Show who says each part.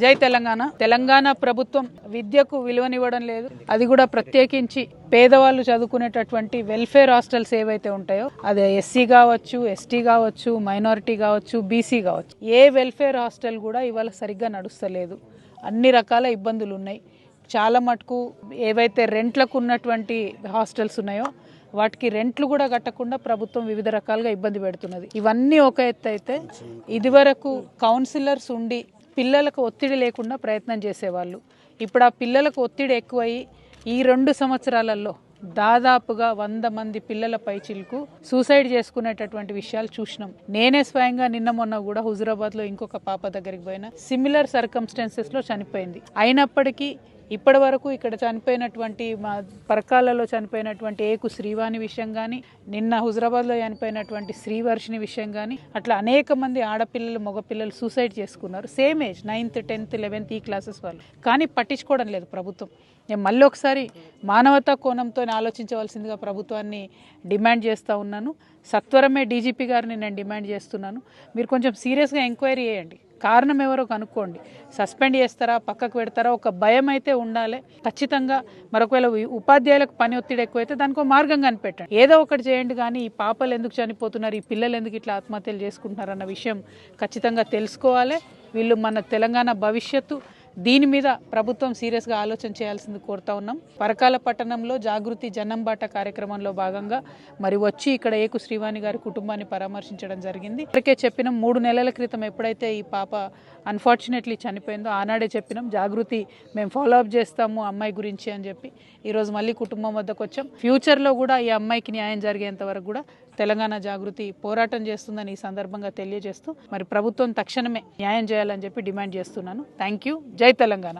Speaker 1: జై తెలంగాణ. తెలంగాణ ప్రభుత్వం విద్యకు విలువనివ్వడం లేదు. అది కూడా ప్రత్యేకించి పేదవాళ్ళు చదువుకునేటటువంటి వెల్ఫేర్ హాస్టల్స్ ఏవైతే ఉంటాయో అది ఎస్సీ కావచ్చు ఎస్టీ కావచ్చు మైనారిటీ కావచ్చు బీసీ కావచ్చు ఏ వెల్ఫేర్ హాస్టల్ కూడా ఇవాళ సరిగ్గా నడుస్తలేదు. అన్ని రకాల ఇబ్బందులు ఉన్నాయి. చాలా మటుకు ఏవైతే రెంట్లకు ఉన్నటువంటి హాస్టల్స్ ఉన్నాయో వాటికి రెంట్లు కూడా కట్టకుండా ప్రభుత్వం వివిధ రకాలుగా ఇబ్బంది పెడుతున్నది. ఇవన్నీ ఒక ఎత్తు అయితే ఇదివరకు కౌన్సిలర్స్ ఉండి పిల్లలకు ఒత్తిడి లేకుండా ప్రయత్నం చేసేవాళ్ళు. ఇప్పుడు ఆ పిల్లలకు ఒత్తిడి ఎక్కువయ్యి ఈ రెండు సంవత్సరాలలో దాదాపుగా వంద మంది పిల్లల పైచిలకు సూసైడ్ చేసుకునేటటువంటి విషయాలు చూసినాం. నేనే స్వయంగా నిన్న మొన్న కూడా హుజురాబాద్లో ఇంకొక పాప దగ్గరికి పోయినా. సిమిలర్ సర్కమ్స్టాన్సెస్లో చనిపోయింది. అయినప్పటికీ ఇప్పటి వరకు ఇక్కడ చనిపోయినటువంటి మా పరకాలలో చనిపోయినటువంటి ఏకు శ్రీవాణి విషయం కానీ నిన్న హుజరాబాద్లో చనిపోయినటువంటి శ్రీవర్షిని విషయం కానీ అట్లా అనేక మంది ఆడపిల్లలు మగపిల్లలు సూసైడ్ చేసుకున్నారు. Same age ninth tenth eleventh ఈ క్లాసెస్ వాళ్ళు. కానీ పట్టించుకోవడం లేదు ప్రభుత్వం. నేను మళ్ళీ ఒకసారి మానవతా కోణంతో ఆలోచించవలసిందిగా ప్రభుత్వాన్ని డిమాండ్ చేస్తూ ఉన్నాను. సత్వరమే డీజీపీ గారిని నేను డిమాండ్ చేస్తున్నాను. మీరు కొంచెం సీరియస్గా ఎంక్వైరీ చేయండి. కారణం ఎవరో కనుక్కోండి. సస్పెండ్ చేస్తారా పక్కకు పెడతారా ఒక భయం అయితే ఉండాలి. ఖచ్చితంగా మరొకవేళ ఉపాధ్యాయులకు పని ఒత్తిడి ఎక్కువైతే దానికి ఒక మార్గం కనిపెట్టండి. ఏదో ఒకటి చేయండి కానీ ఈ పాపలు ఎందుకు చనిపోతున్నారు ఈ పిల్లలు ఎందుకు ఇట్లా ఆత్మహత్యలు చేసుకుంటున్నారు అన్న విషయం ఖచ్చితంగా తెలుసుకోవాలి. వీళ్ళు మన తెలంగాణ భవిష్యత్తు దీని మీద ప్రభుత్వం సీరియస్గా ఆలోచన చేయాల్సింది కోరుతా ఉన్నాం. పరకాల పట్టణంలో జాగృతి జనం బాట కార్యక్రమంలో భాగంగా మరి వచ్చి ఇక్కడ ఏకు శ్రీవాణి గారి కుటుంబాన్ని పరామర్శించడం జరిగింది. ఇప్పటికే చెప్పిన మూడు నెలల క్రితం ఎప్పుడైతే ఈ పాప అన్ఫార్చునేట్లీ చనిపోయిందో ఆనాడే చెప్పినాం జాగృతి మేము ఫాలో అప్ చేస్తాము అమ్మాయి గురించి అని చెప్పి. ఈరోజు మళ్ళీ కుటుంబం వద్దకు వచ్చాం ఫ్యూచర్లో కూడా ఈ అమ్మాయికి న్యాయం జరిగేంత వరకు కూడా తెలంగాణ జాగృతి పోరాటం చేస్తుందని ఈ సందర్భంగా తెలియజేస్తూ మరి ప్రభుత్వం తక్షణమే న్యాయం చేయాలని చెప్పి డిమాండ్ చేస్తున్నాను. Thank you. జై తెలంగాణ.